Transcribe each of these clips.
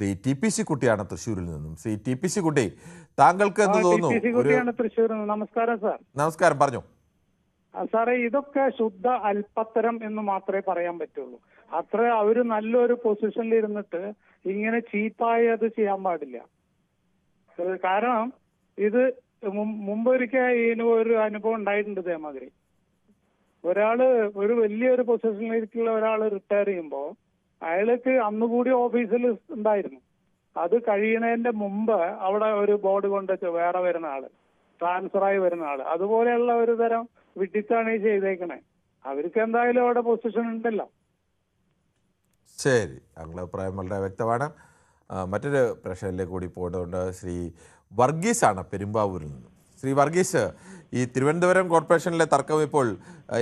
Shri T P C കുട്ടിയാണ് തൃശ്ശൂരിൽ നിന്നും. സി ടി പി സി കുട്ടി താങ്കൾക്ക് എന്ത് തോന്നുന്നു? കുട്ടിയാണ് നമസ്കാരം സാർ. നമസ്കാരം പറഞ്ഞു. സാറേ ഇതൊക്കെ ശുദ്ധ അല്പത്തരം എന്ന് മാത്രമേ പറയാൻ പറ്റുള്ളൂ. അത്ര അവർ നല്ലൊരു പൊസിഷനിൽ ഇരുന്നിട്ട് ഇങ്ങനെ ചീപ്പായി അത് ചെയ്യാൻ പാടില്ല. കാരണം ഇത് മുമ്പൊരിക്കൽ ഇതിന് ഒരു അനുഭവം ഉണ്ടായിട്ടുണ്ട് ഇതേമാതിരി. ഒരാൾ ഒരു വലിയൊരു പൊസിഷനിലേക്കുള്ള ഒരാൾ റിട്ടയർ ചെയ്യുമ്പോൾ അയാൾക്ക് അന്ന് കൂടി ഓഫീസിൽ ഉണ്ടായിരുന്നു. അത് കഴിയണതിന്റെ മുമ്പ് അവിടെ ഒരു ബോർഡ് കൊണ്ട് വേറെ വരുന്ന ആൾ ട്രാൻസ്ഫർ ആയി വരുന്ന ആൾ. അതുപോലെയുള്ള ഒരു തരം വിഡിത്താണ് ഈ ചെയ്തേക്കണേ. അവർക്ക് എന്തായാലും അവിടെ പൊസിഷൻ ഉണ്ടല്ലോ. ശരി. അങ്ങനെ അഭിപ്രായം വളരെ വ്യക്തമാണ്. മറ്റൊരു പ്രശ്നത്തിലേക്ക് കൂടി പോകേണ്ടതുണ്ട് ശ്രീ വർഗീസാണ് പെരുമ്പാവൂരിൽ നിന്ന്. ശ്രീ വർഗീസ് ഈ തിരുവനന്തപുരം കോർപ്പറേഷനിലെ തർക്കം ഇപ്പോൾ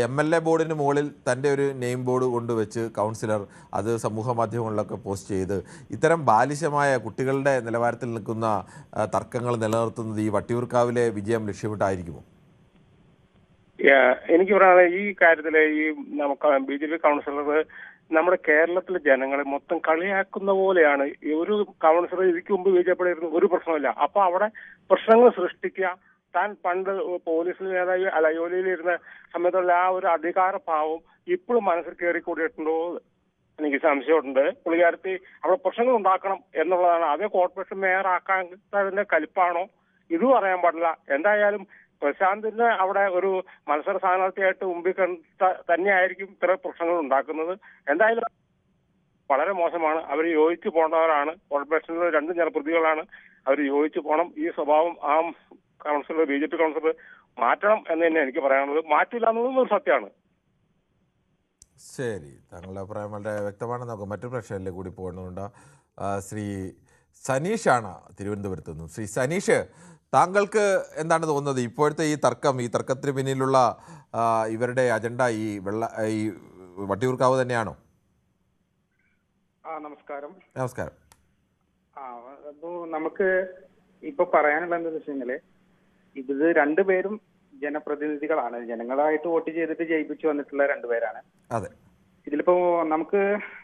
എം എൽ എ ബോർഡിന് മുകളിൽ തന്റെ ഒരു നെയിം ബോർഡ് കൊണ്ടുവച്ച് കൗൺസിലർ അത് സമൂഹ മാധ്യമങ്ങളിലൊക്കെ പോസ്റ്റ് ചെയ്ത് ഇത്തരം ബാലിശമായ കുട്ടികളുടെ നിലവാരത്തിൽ നിൽക്കുന്ന തർക്കങ്ങൾ നിലനിർത്തുന്നത് ഈ വട്ടിയൂർക്കാവിലെ വിജയം ലക്ഷ്യമിട്ടായിരിക്കുമോ? എനിക്ക് പറയാതെ ഈ കാര്യത്തിൽ ഈ നമുക്ക് ബി ജെ പി കൗൺസിലർ നമ്മുടെ കേരളത്തിലെ ജനങ്ങളെ മൊത്തം കളിയാക്കുന്ന പോലെയാണ്. ഒരു കൗൺസിലർ ഇതിക്ക് മുമ്പ് വിജയപ്പെടുന്ന ഒരു പ്രശ്നമില്ല അപ്പൊ അവിടെ പ്രശ്നങ്ങൾ സൃഷ്ടിക്കുക താൻ പണ്ട് പോലീസിൽ നേതാവ് ജോലിയിലിരുന്ന സമയത്തുള്ള ആ ഒരു അധികാര ഭാവം ഇപ്പോഴും മനസ്സിൽ കയറി കൂടിയിട്ടുണ്ടോ എനിക്ക് സംശയമുണ്ട്. പുള്ളിക്കാരത്തി അവിടെ പ്രശ്നങ്ങൾ ഉണ്ടാക്കണം എന്നുള്ളതാണ്. അതേ കോർപ്പറേഷൻ മേയർ ആക്കാത്തതിന്റെ കലിപ്പാണോ? ഇതും അറിയാൻ പാടില്ല. എന്തായാലും പ്രശാന്തിന് അവിടെ ഒരു മത്സര സ്ഥാനാർത്ഥിയായിട്ട് മുമ്പിൽ കണ്ട തന്നെയായിരിക്കും ഇത്ര പ്രശ്നങ്ങൾ ഉണ്ടാക്കുന്നത്. എന്തായാലും വളരെ മോശമാണ്. അവർ യോജിച്ചു പോകേണ്ടവരാണ്. കോർപ്പറേഷനിലെ രണ്ട് ജനപ്രതികളാണ് അവർ യോജിച്ചു പോകണം. ഈ സ്വഭാവം ആ councillor B J P councillor മാറ്റണം എന്ന് തന്നെ എനിക്ക് പറയാനുള്ളത്. മാറ്റില്ല എന്നുള്ളതും ഒരു സത്യമാണ്. ശരി. താങ്കളുടെ അഭിപ്രായം വളരെ വ്യക്തമാണ്. നമുക്ക് മറ്റു പ്രശ്നങ്ങളിൽ കൂടി പോകേണ്ടതുണ്ട് ആ, ശ്രീ സനീഷാണ് തിരുവനന്തപുരത്ത് നിന്നും. ശ്രീ സനീഷ് താങ്കൾക്ക് എന്താണ് തോന്നുന്നത്? ഇപ്പോഴത്തെ ഈ തർക്കം ഈ തർക്കത്തിന് പിന്നിലുള്ള ഇവരുടെ അജണ്ട ഈ വെള്ള ഈ വട്ടിയൂർക്കാവ് തന്നെയാണോ? ആ നമസ്കാരം. നമസ്കാരം. അപ്പോ നമുക്ക് ഇപ്പൊ പറയാനുള്ള എന്താ വെച്ച് കഴിഞ്ഞാൽ ഇത് രണ്ടുപേരും ജനപ്രതിനിധികളാണ്. ജനങ്ങളായിട്ട് വോട്ട് ചെയ്തിട്ട് ജയിപ്പിച്ചു വന്നിട്ടുള്ള രണ്ടുപേരാണ് അതെ. ഇതിലിപ്പോ നമുക്ക്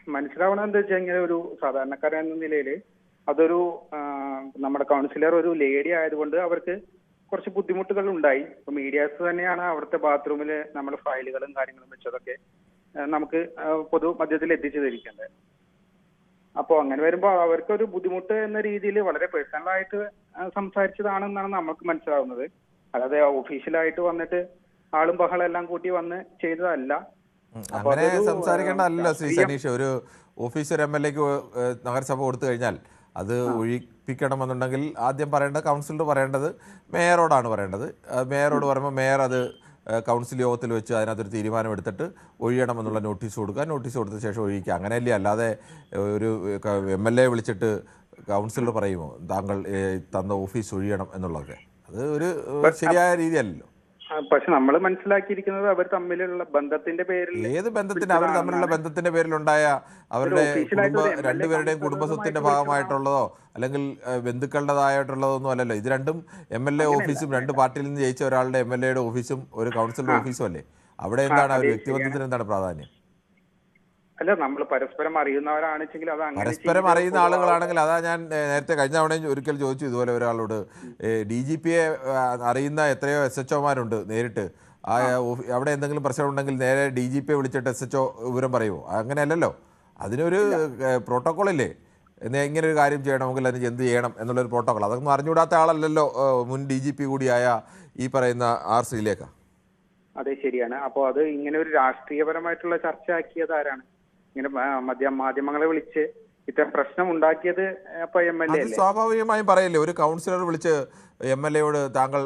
മനസ്സിലാവണം എന്താ വെച്ചാൽ ഇങ്ങനെ ഒരു സാധാരണക്കാരൻ എന്ന നിലയിൽ അതൊരു നമ്മുടെ കൗൺസിലർ ഒരു ലേഡി ആയതുകൊണ്ട് അവർക്ക് കുറച്ച് ബുദ്ധിമുട്ടുകൾ ഉണ്ടായി. ഇപ്പൊ മീഡിയാസ് തന്നെയാണ് അവിടുത്തെ ബാത്റൂമിൽ നമ്മുടെ ഫയലുകളും കാര്യങ്ങളും വെച്ചതൊക്കെ നമുക്ക് പൊതു മധ്യത്തിൽ എത്തിച്ചു തരിക്കേണ്ടത് അപ്പോ അങ്ങനെ വരുമ്പോ അവർക്കൊരു ബുദ്ധിമുട്ട് എന്ന രീതിയിൽ വളരെ പേഴ്സണൽ ആയിട്ട് ആ, സംസാരിച്ചതാണെന്നാണ് നമുക്ക് മനസ്സിലാവുന്നത്. അല്ലാതെ ഒഫീഷ്യലായിട്ട് വന്നിട്ട് ആളും ബഹളം എല്ലാം കൂട്ടി വന്ന് ചെയ്തതല്ല. അങ്ങനെ സംസാരിക്കേണ്ട അല്ല ശ്രീ സനീഷ് ഒരു ഓഫീസർ എം എൽ എക്ക് നഗരസഭ കൊടുത്തു കഴിഞ്ഞാൽ അത് ഒഴിപ്പിക്കണമെന്നുണ്ടെങ്കിൽ ആദ്യം പറയേണ്ടത് കൗൺസിലർ പറയേണ്ടത് മേയറോടാണ് പറയേണ്ടത്. മേയറോട് പറയുമ്പോൾ മേയർ അത് കൗൺസിൽ യോഗത്തിൽ വെച്ച് അതിനകത്തൊരു തീരുമാനം എടുത്തിട്ട് ഒഴിയണമെന്നുള്ള നോട്ടീസ് കൊടുക്കുക. നോട്ടീസ് കൊടുത്ത ശേഷം ഒഴിക്കുക അങ്ങനെയല്ലേ? അല്ലാതെ ഒരു എം എൽ എ വിളിച്ചിട്ട് കൗൺസിലർ പറയുമോ താങ്കൾ തന്ന ഓഫീസ് ഒഴിയണം എന്നുള്ളതൊക്കെ? അത് ഒരു ശരിയായ രീതിയല്ലല്ലോ. അല്ലല്ലോ പക്ഷെ നമ്മൾ മനസ്സിലാക്കിയിരിക്കുന്നത് അവർ തമ്മിലുള്ള ബന്ധത്തിന്റെ പേരിൽ ഏത് ബന്ധത്തിന്? അവർ തമ്മിലുള്ള ബന്ധത്തിന്റെ പേരിലുണ്ടായ അവരുടെ കുടുംബ രണ്ടുപേരുടെയും കുടുംബസ്വത്തിന്റെ ഭാഗമായിട്ടുള്ളതോ അല്ലെങ്കിൽ ബന്ധുക്കളുടേതായിട്ടുള്ളതോ ഒന്നും അല്ലല്ലോ. ഇത് രണ്ടും എം എൽ എ ഓഫീസും രണ്ട് പാർട്ടിയിൽ നിന്ന് ജയിച്ച ഒരാളുടെ എം എൽ എയുടെ ഓഫീസും ഒരു കൗൺസിലർ ഓഫീസും അല്ലേ? അവിടെ എന്താണ് ആ വ്യക്തിബന്ധത്തിന് എന്താണ് പ്രാധാന്യം? അല്ല നമ്മൾ പരസ്പരം അറിയുന്നവരാണെങ്കിൽ അത് പരസ്പരം അറിയുന്ന ആളുകളാണെങ്കിൽ അതാ ഞാൻ നേരത്തെ കഴിഞ്ഞ തവണയും ഒരിക്കൽ ചോദിച്ചു ഇതുപോലെ ഒരാളോട് ഡി ജി പിയെ അറിയുന്ന എത്രയോ എസ് എച്ച് ഒമാരുണ്ട് നേരിട്ട്. ആ അവിടെ എന്തെങ്കിലും പ്രശ്നം ഉണ്ടെങ്കിൽ നേരെ ഡി ജി പിയെ വിളിച്ചിട്ട് എസ് എച്ച് ഒ വിവരം പറയുമോ അങ്ങനെയല്ലല്ലോ. അതിനൊരു പ്രോട്ടോകോൾ ഇല്ലേ ഇങ്ങനെ ഒരു കാര്യം ചെയ്യണമെങ്കിൽ അതിന് എന്ത് ചെയ്യണം എന്നുള്ളൊരു പ്രോട്ടോകോൾ അതൊന്നും അറിഞ്ഞുകൂടാത്ത ആളല്ലല്ലോ മുൻ ഡി ജി പി കൂടിയായ ഈ പറയുന്ന ആർ ശ്രീലേഖ. അതെ ശരിയാണ്. അപ്പോൾ അത് ഇങ്ങനെ ഒരു രാഷ്ട്രീയപരമായിട്ടുള്ള ചർച്ച ആക്കിയത് ആരാണ്? ഇങ്ങനെ മധ്യ മാധ്യമങ്ങളെ വിളിച്ച് ഇത്തരം പ്രശ്നം ഉണ്ടാക്കിയത് അപ്പൊ എം എൽ എ സ്വാഭാവികമായും പറയില്ലേ ഒരു കൗൺസിലർ വിളിച്ച് എം എൽ എയോട് താങ്കൾ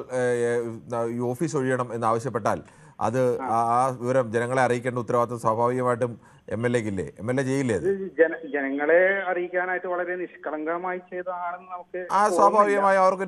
ഈ ഓഫീസ് ഒഴിയണം എന്ന് ആവശ്യപ്പെട്ടാൽ അത് ആ. വിവരം ജനങ്ങളെ അറിയിക്കേണ്ട ഉത്തരവാദിത്വം സ്വാഭാവികമായിട്ടും എം എൽ എക്കില്ലേ എം എൽ എ ചെയ്യില്ലേ ജനങ്ങളെ അറിയിക്കാനായിട്ട് വളരെ നിഷ്കളങ്കമായി ചെയ്തതാണെന്ന് നമുക്ക് ആ സ്വാഭാവികമായി അവർക്ക്